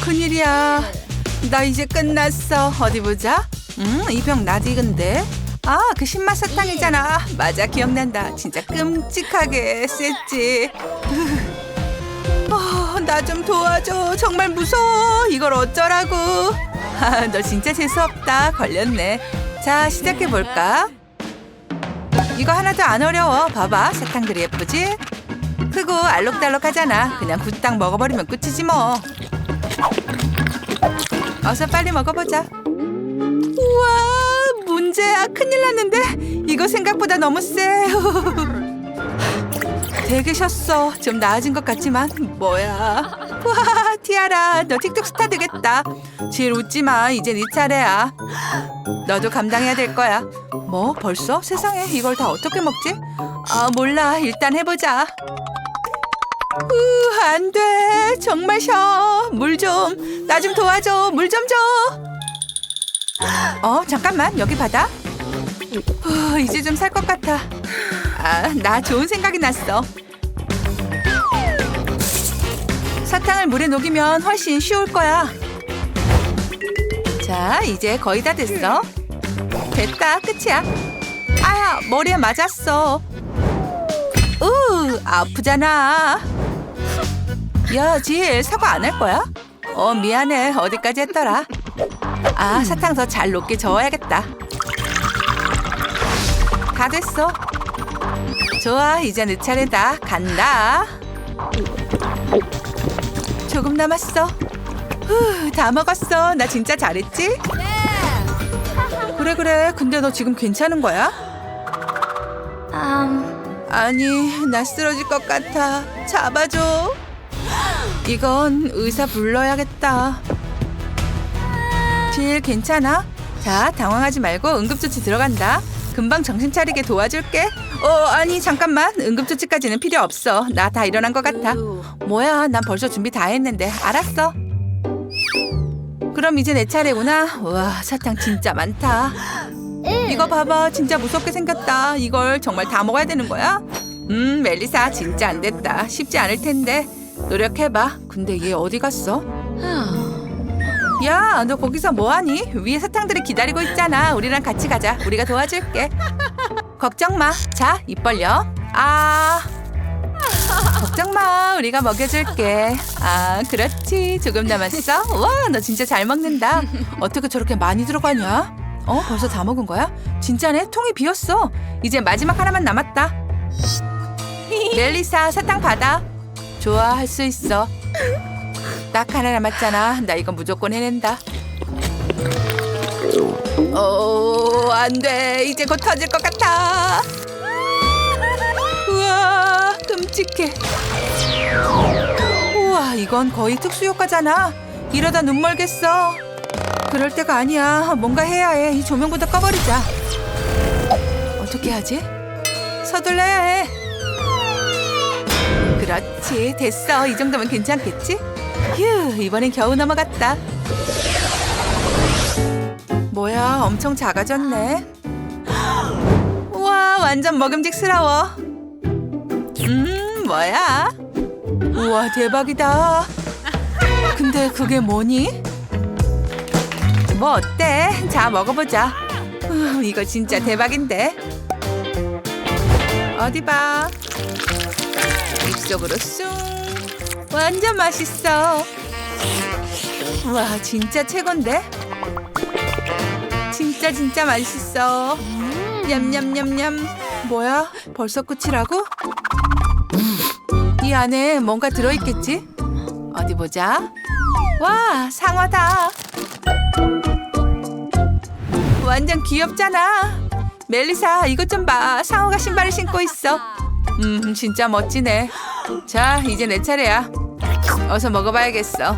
큰일이야. 나 이제 끝났어. 어디 보자. 음, 이병 낯익은데. 아, 그 신맛 사탕이잖아. 맞아, 기억난다. 진짜 끔찍하게 셌지. 어, 나 좀 도와줘. 정말 무서워. 이걸 어쩌라고. 아, 너 진짜 재수없다. 걸렸네. 자, 시작해 볼까? 이거 하나도 안 어려워. 봐봐, 사탕들이 예쁘지? 크고 알록달록 하잖아. 그냥 굿딱 먹어버리면 끝이지 뭐. 어서 빨리 먹어보자. 우와, 문제야. 큰일 났는데? 이거 생각보다 너무 세. 되게 쉬었어. 좀 나아진 것 같지만 뭐야. 와, 티아라, 너 틱톡 스타 되겠다. 제일 웃지 마. 이제 네 차례야. 너도 감당해야 될 거야. 뭐 벌써? 세상에 이걸 다 어떻게 먹지? 아 몰라. 일단 해보자. 으, 안 돼. 정말 쉬어. 물 좀. 나 좀 도와줘. 물 좀 줘. 어, 잠깐만. 여기 받아. 후, 이제 좀 살 것 같아. 아, 나 좋은 생각이 났어. 사탕을 물에 녹이면 훨씬 쉬울 거야. 자, 이제 거의 다 됐어. 됐다. 끝이야. 아, 머리에 맞았어. 으, 아프잖아. 야, 질 사과 안 할 거야? 어, 미안해. 어디까지 했더라? 아, 사탕 더 잘 녹게 저어야겠다. 다 됐어. 좋아, 이제 내 차례다. 간다. 조금 남았어. 후, 다 먹었어. 나 진짜 잘했지? 그래, 그래. 근데 너 지금 괜찮은 거야? 아니, 나 쓰러질 것 같아. 잡아줘. 이건 의사 불러야겠다. 질 괜찮아? 자, 당황하지 말고 응급조치 들어간다. 금방 정신 차리게 도와줄게. 어, 아니 잠깐만. 응급조치까지는 필요 없어. 나 다 일어난 것 같아. 뭐야, 난 벌써 준비 다 했는데. 알았어. 그럼 이제 내 차례구나. 와, 사탕 진짜 많다. 이거 봐봐, 진짜 무섭게 생겼다. 이걸 정말 다 먹어야 되는 거야? 음, 멜리사 진짜 안 됐다. 쉽지 않을 텐데. 노력해봐. 근데 얘 어디 갔어? 야, 너 거기서 뭐하니? 위에 사탕들이 기다리고 있잖아. 우리랑 같이 가자. 우리가 도와줄게. 걱정 마. 자, 입 벌려. 아. 걱정 마. 우리가 먹여줄게. 아, 그렇지. 조금 남았어. 와, 너 진짜 잘 먹는다. 어떻게 저렇게 많이 들어가냐? 어, 벌써 다 먹은 거야? 진짜네. 통이 비었어. 이제 마지막 하나만 남았다. 멜리사, 사탕 받아. 좋아, 할 수 있어. 딱 하나 남았잖아. 나 이거 무조건 해낸다. 오, 안 돼. 이제 곧 터질 것 같아. 우와, 끔찍해. 우와, 이건 거의 특수 효과잖아. 이러다 눈 멀겠어. 그럴 때가 아니야. 뭔가 해야 해. 이 조명부터 꺼버리자. 어떻게 하지? 서둘러야 해. 그렇지. 됐어. 이 정도면 괜찮겠지? 휴, 이번엔 겨우 넘어갔다. 뭐야, 엄청 작아졌네. 우와, 완전 먹음직스러워. 음, 뭐야? 우와, 대박이다. 근데 그게 뭐니? 뭐 어때? 자, 먹어보자. 후, 이거 진짜 대박인데. 어디 봐. 입속으로 쑥. 완전 맛있어. 와, 진짜 최곤데? 진짜 진짜 맛있어. 냠냠냠냠. 뭐야? 벌써 끝이라고? 이 안에 뭔가 들어있겠지? 어디 보자. 와, 상어다. 완전 귀엽잖아. 멜리사, 이것 좀 봐. 상어가 신발을 신고 있어. 음, 진짜 멋지네. 자, 이제 내 차례야. 어서 먹어봐야겠어.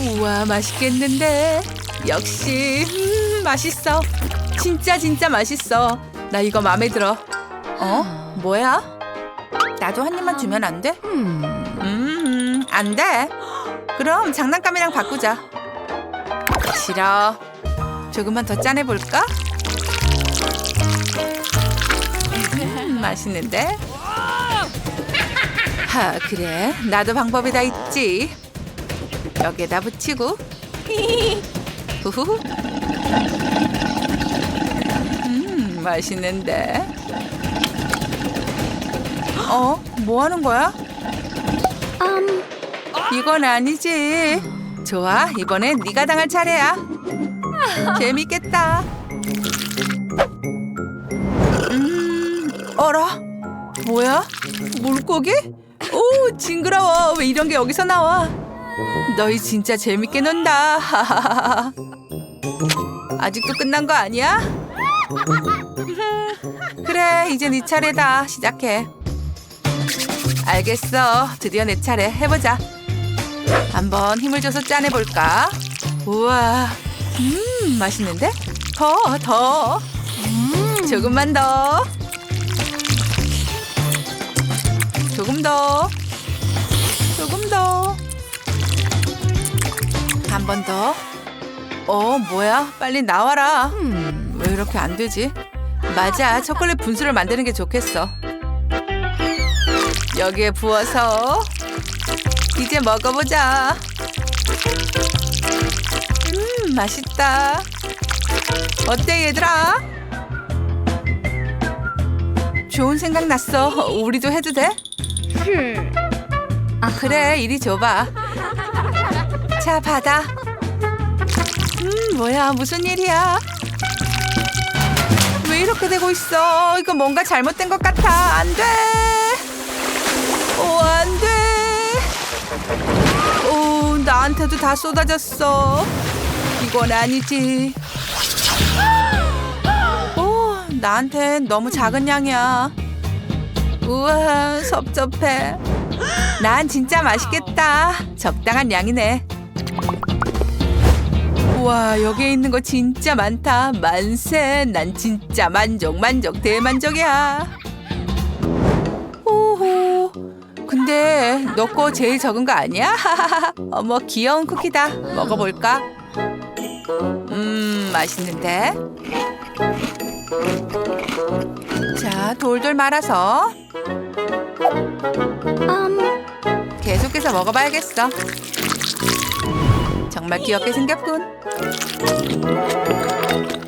우와, 맛있겠는데. 역시, 음, 맛있어. 진짜 진짜 맛있어. 나 이거 마음에 들어. 어? 뭐야? 나도 한 입만 주면 안 돼? 음, 안 돼. 그럼 장난감이랑 바꾸자. 싫어. 조금만 더 짜내볼까? 맛있는데? 하, 그래. 나도 방법이 다 있지. 여기에다 붙이고. 후후. 음, 맛있는데. 어? 뭐 하는 거야? 이건 아니지. 좋아, 이번엔 네가 당할 차례야. 재밌겠다. 어라? 뭐야? 물고기? 오, 징그러워. 왜 이런 게 여기서 나와? 너희 진짜 재밌게 논다. 아직도 끝난 거 아니야? 그래, 이제 네 차례다. 시작해. 알겠어. 드디어 내 차례. 해보자. 한번 힘을 줘서 짜내볼까? 우와, 음, 맛있는데? 더, 더. 조금만 더. 조금 더. 조금 더. 한 번 더. 어, 뭐야? 빨리 나와라. 왜 이렇게 안 되지? 맞아. 초콜릿 분수를 만드는 게 좋겠어. 여기에 부어서 이제 먹어보자. 음, 맛있다. 어때, 얘들아? 좋은 생각 났어. 우리도 해도 돼? 아, 그래, 이리 줘봐. 자, 받아. 음, 뭐야, 무슨 일이야? 왜 이렇게 되고 있어? 이거 뭔가 잘못된 것 같아. 안 돼. 오, 안 돼. 오, 나한테도 다 쏟아졌어. 이건 아니지. 오, 나한텐 너무 작은 양이야. 우와, 섭섭해. 난 진짜 맛있겠다. 적당한 양이네. 우와, 여기에 있는 거 진짜 많다. 만세. 난 진짜 만족, 만족, 대만족이야. 오호. 근데 너 거 제일 적은 거 아니야? 어머, 귀여운 쿠키다. 먹어볼까? 음, 맛있는데? 자, 돌돌 말아서 계속해서 먹어봐야겠어. 정말 귀엽게 생겼군.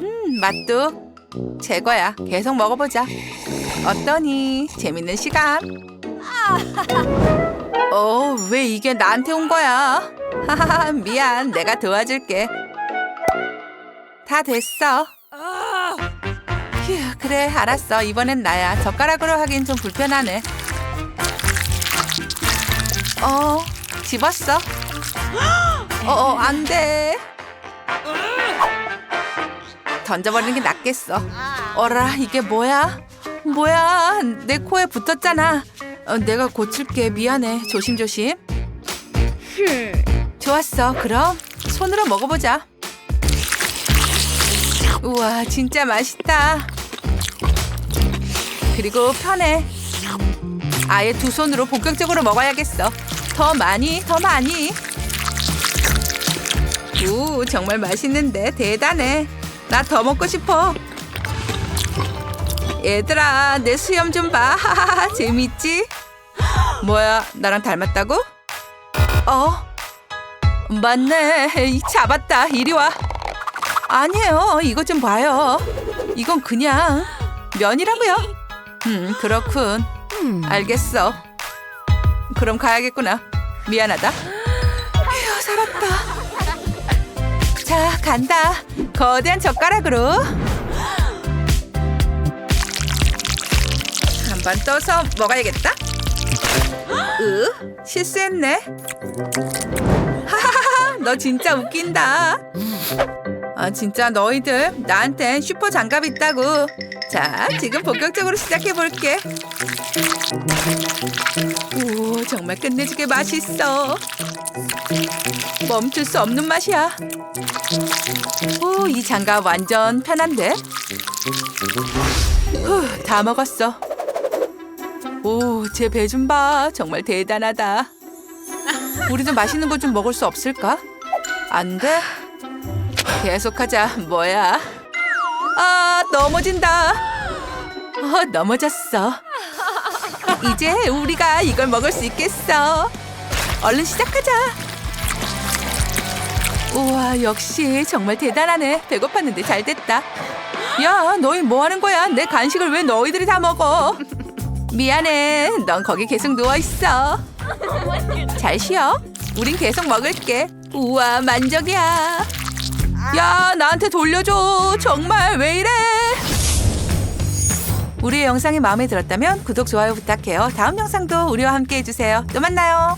음, 맛도 최고야. 계속 먹어보자. 어떠니? 재밌는 시간. 어, 왜 이게 나한테 온 거야? 하하하, 미안. 내가 도와줄게. 다 됐어. 휴, 그래, 알았어. 이번엔 나야. 젓가락으로 하긴 좀 불편하네. 어, 집었어. 어, 어, 안 돼. 던져버리는 게 낫겠어. 어라, 이게 뭐야? 뭐야, 내 코에 붙었잖아. 어, 내가 고칠게. 미안해. 조심조심. 좋았어. 그럼 손으로 먹어보자. 우와, 진짜 맛있다. 그리고 편해. 아예 두 손으로 본격적으로 먹어야겠어. 더 많이, 더 많이. 오, 정말 맛있는데 대단해. 나 더 먹고 싶어. 얘들아, 내 수염 좀 봐. 재밌지? 뭐야, 나랑 닮았다고? 어? 맞네. 이, 잡았다. 이리 와. 아니에요. 이것 좀 봐요. 이건 그냥 면이라고요. 음, 그렇군. 알겠어. 그럼 가야겠구나. 미안하다. 휴, 살았다. 자, 간다. 거대한 젓가락으로. 한번 떠서 먹어야겠다. 으, 실수했네. 하하하, 너 진짜 웃긴다. 아, 진짜 너희들 나한텐 슈퍼 장갑 있다고. 자, 지금 본격적으로 시작해 볼게. 오, 정말 끝내주게 맛있어. 멈출 수 없는 맛이야. 오, 이 장갑 완전 편한데? 후, 다 먹었어. 오, 제 배 좀 봐. 정말 대단하다. 우리도 맛있는 거 좀 먹을 수 없을까? 안 돼? 계속하자. 뭐야? 아, 넘어진다. 어, 넘어졌어. 이제 우리가 이걸 먹을 수 있겠어. 얼른 시작하자. 우와, 역시 정말 대단하네. 배고팠는데 잘 됐다. 야, 너희 뭐 하는 거야? 내 간식을 왜 너희들이 다 먹어? 미안해. 넌 거기 계속 누워 있어. 잘 쉬어. 우린 계속 먹을게. 우와, 만족이야. 야, 나한테 돌려줘. 정말 왜 이래? 우리의 영상이 마음에 들었다면 구독, 좋아요 부탁해요. 다음 영상도 우리와 함께 해주세요. 또 만나요.